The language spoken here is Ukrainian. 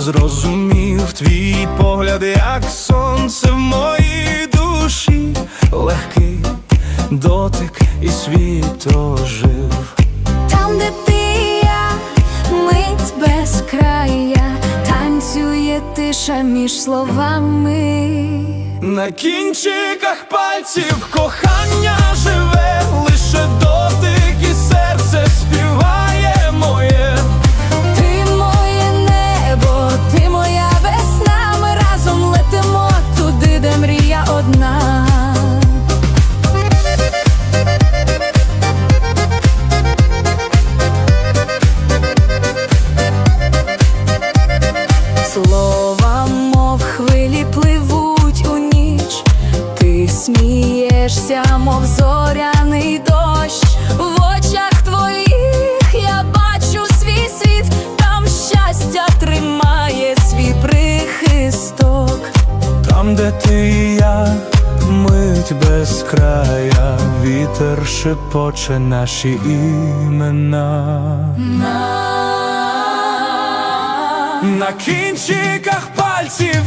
зрозумів, твій погляд, як сонце в моїй душі, легкий дотик і світ ожив. Там, де ти і я, мить без края, танцює тиша між словами. На кінчиках пальців кохання живе, смієшся, мов зоряний дощ, в очах твоїх я бачу свій світ, там щастя тримає свій прихисток. Там, де ти і я, мить без края, вітер шепоче наші імена. На кінчиках пальців